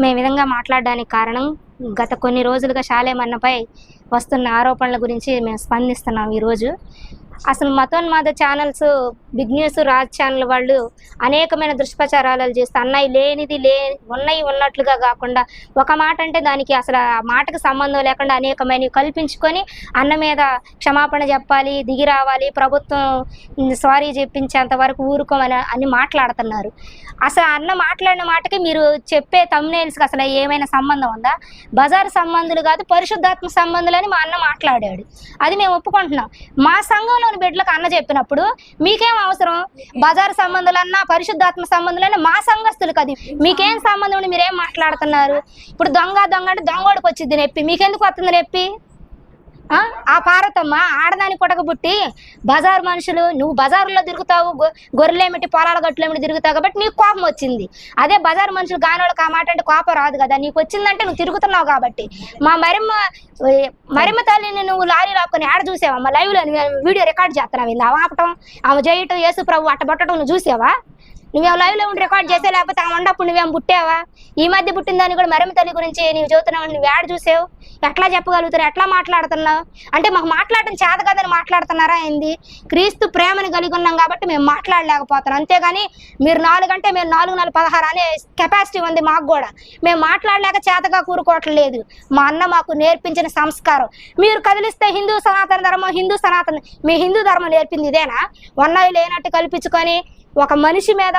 మేము విధంగా మాట్లాడడానికి కారణం గత కొన్ని రోజులుగా శాలేమన్నపై వస్తున్న ఆరోపణల గురించి మేము స్పందిస్తున్నాం ఈరోజు. అసలు మతోన్మాద channels big news Raj channel వాళ్ళు అనేకమైన దుష్ప్రచారాలు చేస్తే అన్నయ్య లేనిది లే ఉన్నాయి ఉన్నట్లుగా కాకుండా ఒక మాట అంటే దానికి అసలు ఆ మాటకు సంబంధం లేకుండా అనేకమైనవి కల్పించుకొని అన్న మీద క్షమాపణ చెప్పాలి దిగి రావాలి ప్రభుత్వం సారీ చెప్పించేంత వరకు ఊరుకోమని అని మాట్లాడుతున్నారు. అసలు అన్న మాట్లాడిన మాటకి మీరు చెప్పే తమ్నేల్స్కి అసలు ఏమైనా సంబంధం ఉందా? బజారు సంబంధులు కాదు పరిశుద్ధాత్మ అని మా అన్న మాట్లాడాడు. అది మేము ఒప్పుకుంటున్నాం. మా సంఘం లోని బిడ్డలకు అన్న చెప్పినప్పుడు మీకేం అవసరం? బజారు సంబంధాలన్నా పరిశుద్ధాత్మ సంబంధాలన్నా మా సంఘస్థులు కదా మీకేం సంబంధం మీరేం మాట్లాడుతున్నారు? ఇప్పుడు దొంగ దొంగ అంటే దొంగోడికి వచ్చింది నొప్పి. మీకెందుకు వస్తుంది నొప్పి? ఆ? ఆ పార్వతమ్మ ఆడదాని పుట్టకబుట్టి బజార్ మనుషులు నువ్వు బజారులో తిరుగుతావు గొ- గొర్రెలేమిటి పొలాల గట్లేమిటి తిరుగుతావు కాబట్టి నీకు కోపం వచ్చింది. అదే బజార్ మనుషులు గానోళ్ళకి ఆ మాట అంటే కోపం రాదు కదా నీకు వచ్చిందంటే నువ్వు తిరుగుతున్నావు కాబట్టి. మా మరిమ్మ మరిమ్మ తల్లిని నువ్వు లారీ లాక్కొని ఆడ చూసావా? లైవ్లో వీడియో రికార్డ్ చేస్తున్నావు ఆమె ఆపటం? ఆమె చేయటం యేసు ప్రభు అట్టబట్టడం నువ్వు చూసావా? నువ్వేం లైవ్లో ఉండి రికార్డ్ చేసే లేకపోతే ఆమె ఉండప్పుడు నువ్వేం పుట్టావా? ఈ మధ్య పుట్టిన దాన్ని కూడా మరమ్మ తల్లి గురించి నువ్వు చదువుతున్నావు నువ్వు ఏడ చూసావు? ఎట్లా చెప్పగలుగుతారు ఎట్లా మాట్లాడుతున్నావు? అంటే మాకు మాట్లాడటం చేత కదని మాట్లాడుతున్నారా ఏంది? క్రీస్తు ప్రేమని కలిగి ఉన్నాం కాబట్టి మేము మాట్లాడలేకపోతున్నాం. అంతేగాని మీరు నాలుగు అంటే మేము నాలుగు నాలుగు పదహారు అనే కెపాసిటీ ఉంది మాకు కూడా. మేము మాట్లాడలేక చేతగా కూరుకోవట్లేదు మా అన్న మాకు నేర్పించిన సంస్కారం. మీరు కదిలిస్తే హిందూ సనాతన ధర్మం హిందూ సనాతన మీ హిందూ ధర్మం నేర్పింది ఇదేనా? ఉన్నవి లేనట్టు కల్పించుకొని ఒక మనిషి మీద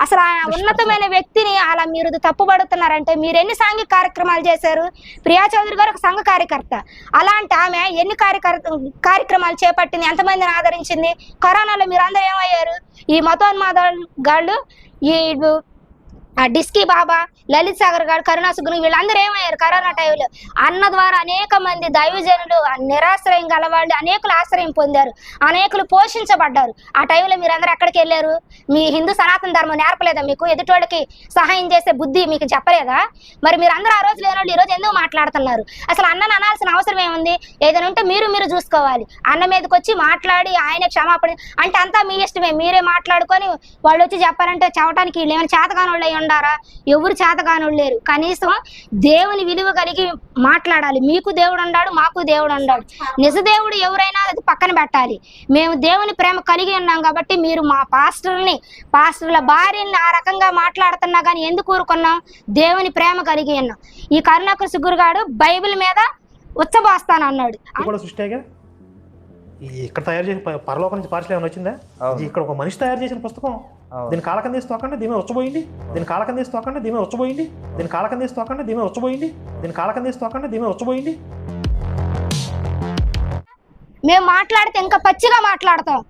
అసలు ఆ ఉన్నతమైన వ్యక్తిని అలా మీరు తప్పుపడుతున్నారంటే మీరు ఎన్ని సాంఘిక కార్యక్రమాలు చేశారు? ప్రియా చౌదరి గారు ఒక సంఘ కార్యకర్త. అలాంటి ఆమె ఎన్ని కార్యకర్త కార్యక్రమాలు చేపట్టింది? ఎంతమందిని ఆదరించింది? కరోనాలో మీరు అందరూ ఏమయ్యారు? ఈ మతోన్మాద గాళ్ళు ఈ ఆ డిస్కీ బాబా లలిత్ సాగర్ గారు కరుణా సుగ్ని వీళ్ళందరూ ఏమయ్యారు కరోనా టైంలో అన్న ద్వారా అనేక మంది దైవజనులు నిరాశ్రయం గలవాళ్ళు అనేకులు ఆశ్రయం పొందారు అనేకులు పోషించబడ్డారు. ఆ టైంలో మీరందరూ ఎక్కడికి వెళ్ళారు? మీ హిందూ సనాతన ధర్మం నేర్పలేదా మీకు? ఎదుటోళ్ళకి సహాయం చేసే బుద్ధి మీకు చెప్పలేదా? మరి మీరు అందరూ ఆ రోజు లేని వాళ్ళు ఈ రోజు ఎందుకు మాట్లాడుతున్నారు? అసలు అన్నను అనాల్సిన అవసరం ఏముంది? ఏదైనా ఉంటే మీరు మీరు చూసుకోవాలి. అన్న మీదకి వచ్చి మాట్లాడి ఆయన క్షమాపణ అంటే అంతా మీ ఇష్టమే. మీరే మాట్లాడుకొని వాళ్ళు వచ్చి చెప్పారంటే చెప్పడానికి వీళ్ళు ఏమైనా చేతగాని వాళ్ళు ఉండారా ఎవరు చేతగాని వాళ్ళు లేరు. కనీసం దేవుని విలువ కలిగి మాట్లాడాలి. మీకు దేవుడు ఉన్నాడు మాకు దేవుడు ఉన్నాడు. నిజ దేవుడు ఎవరైనా అది పక్కన పెట్టాలి. మేము దేవుని ప్రేమ కలిగి ఉన్నాం కాబట్టి మీరు మా పాస్టర్ని పాస్టర్ల భార్యని ఆ రకంగా మాట్లాడుతున్నా కానీ ఎందుకు ఊరుకున్నాం? దేవుని ప్రేమ కలిగి ఉన్నాం. ఈ కరుణాకర్ సుగ్గురుగాడు బైబిల్ మీద ఉచ్చబోస్తాను అన్నాడు ఇక్కడ తయారు చేసిన పరలోకం నుంచి పార్సల్ ఏమైనా వచ్చిందా? ఇక్కడ ఒక మనిషి తయారు చేసిన పుస్తకం. దీని కాలకం తీసి తోకండి దీమే వచ్చబోయింది దీని కాలకం తీసి తోకండి దీమే వచ్చబోయింది దీని కాలకం తీసి తోకండి దీమే వచ్చబోయింది దీని కాలకం తీసి తోకండి దీమే వచ్చబోయింది మేము మాట్లాడితే ఇంకా పచ్చిగా మాట్లాడతాం.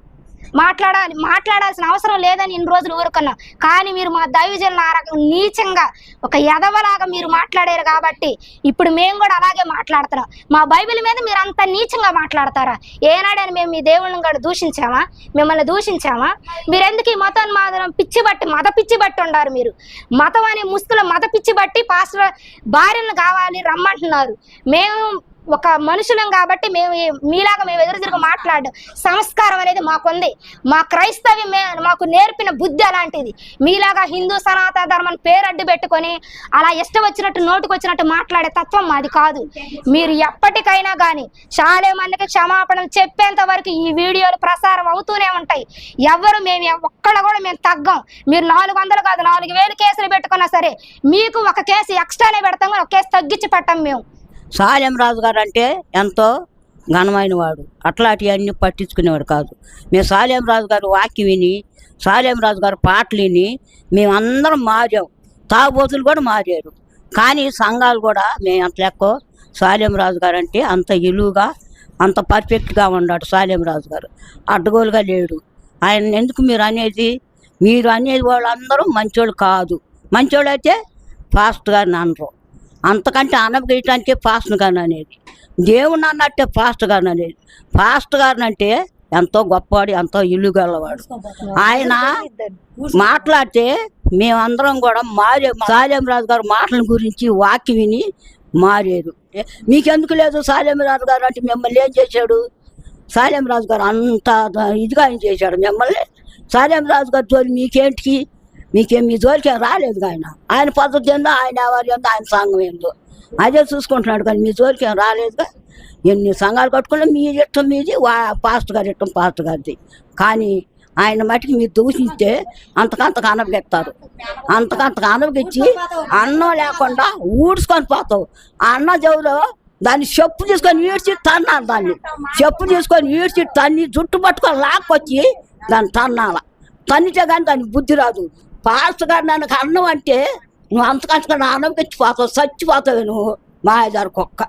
మాట్లాడాలి మాట్లాడాల్సిన అవసరం లేదని ఇన్ని రోజులు ఊరుకున్నాం. కానీ మీరు మా దైవజనులు ఆ రకం నీచంగా ఒక ఎదవలాగా మీరు మాట్లాడారు కాబట్టి ఇప్పుడు మేము కూడా అలాగే మాట్లాడుతున్నాం. మా బైబిల్ మీద మీరు అంత నీచంగా మాట్లాడతారా? ఏనాడని మేము మీ దేవుళ్ళని కూడా దూషించామా? మిమ్మల్ని దూషించామా? మీరు ఎందుకు ఈ మతం మాత్రం పిచ్చి బట్టి మత పిచ్చి బట్టి ఉండారు మీరు. మతం అనే ముస్తుల మత పిచ్చి బట్టి పాస్టర్ భార్యను కావాలి రమ్మంటున్నారు. మేము ఒక మనుషులం కాబట్టి మేము మీలాగా మేము ఎదురు తిరుగు మాట్లాడడం. సంస్కారం అనేది మాకుంది. మా క్రైస్తవ్యం మే- మాకు నేర్పిన బుద్ధి అలాంటిది. మీలాగా హిందూ సనాతన ధర్మం పేరు అడ్డు పెట్టుకొని అలా ఇష్టం వచ్చినట్టు నోటుకు వచ్చినట్టు మాట్లాడే తత్వం మాది కాదు. మీరు ఎప్పటికైనా కానీ చాలా మందికి క్షమాపణ చెప్పేంత వరకు ఈ వీడియోలు ప్రసారం అవుతూనే ఉంటాయి. ఎవరు మేము ఒక్కడ కూడా మేము తగ్గం. మీరు నాలుగు వందలు కాదు నాలుగు వేలు కేసులు పెట్టుకున్నా సరే మీకు ఒక కేసు ఎక్స్ట్రానే పెడతాం కానీ ఒక కేసు తగ్గించి పెట్టాం మేము. సాలెం రాజు గారు అంటే ఎంతో ఘనమైన వాడు అట్లాంటివన్నీ పట్టించుకునేవాడు కాదు. మేము సాలెం రాజు గారు వాక్యం విని సాలెం రాజు గారు పాటలు విని మేమందరం మారాం. తాగుబోతులు కూడా మారారు. కానీ సంఘాలు కూడా మేము అంత లెక్క సాలెం రాజు గారు అంటే అంత ఇలువుగా అంత పర్ఫెక్ట్గా ఉన్నాడు సాలెం రాజు గారు అడ్డగోలుగా లేడు. ఆయన ఎందుకు మీరు అనేది? మీరు అనేది వాళ్ళందరూ మంచోళ్ళు కాదు. మంచోళ్ళు అయితే ఫాస్ట్ గారిని అనరు. అంతకంటే అనగేయటంటే ఫాస్ట్ గారు అనేది. దేవుని అన్నట్టే ఫాస్ట్ గారు అనేది. ఫాస్ట్ గారిని అంటే ఎంతో గొప్పవాడు ఎంతో ఇల్లు గలవాడు ఆయన మాట్లాడితే మేమందరం కూడా మారే సాలేమరాజు గారు మాటల గురించి వాకి విని మారేరు. మీకెందుకు లేదు సాలేమరాజు గారు అంటే మిమ్మల్ని ఏం చేశాడు? సాలేమరాజు గారు అంత ఇదిగా ఆయన చేశాడు మిమ్మల్ని. సాలేమరాజు గారితో గారు మీకేంటికి? మీకేం మీ జోలికి రాలేదు ఆయన ఆయన పద్ధతి ఏందో ఆయన ఎవరు ఏందో ఆయన సంఘం ఏందో. అదే చూసుకుంటున్నాడు కానీ మీ జోలికి ఏం రాలేదుగా ఎన్ని సంఘాలు కట్టుకున్నా మీ ఇష్టం మీది వా పాస్ట్ గారి ఇష్టం పాస్ట్ గారిది. కానీ ఆయన మటుకు మీరు దూషిస్తే అంతకంతకు అనబెడతారు అంతకంతకు అనబెచ్చి అన్నం లేకుండా ఊడ్చుకొని పోతావు. అన్న చెవులో దాన్ని చెప్పు తీసుకొని ఈడ్చి తన్నాను దాన్ని. చెప్పు తీసుకొని ఈడ్చి తన్ని జుట్టు పట్టుకొని లాక్కొచ్చి దాన్ని తన్నాల. తన్నితే కానీ దానికి బుద్ధి రాదు. పాస్ట్ గారు నన్ను అన్నం అంటే నువ్వు అంతకంతకన్నా అన్నం తెచ్చిపోతావు చచ్చిపోతావు నువ్వు. మాయదారు కుక్క.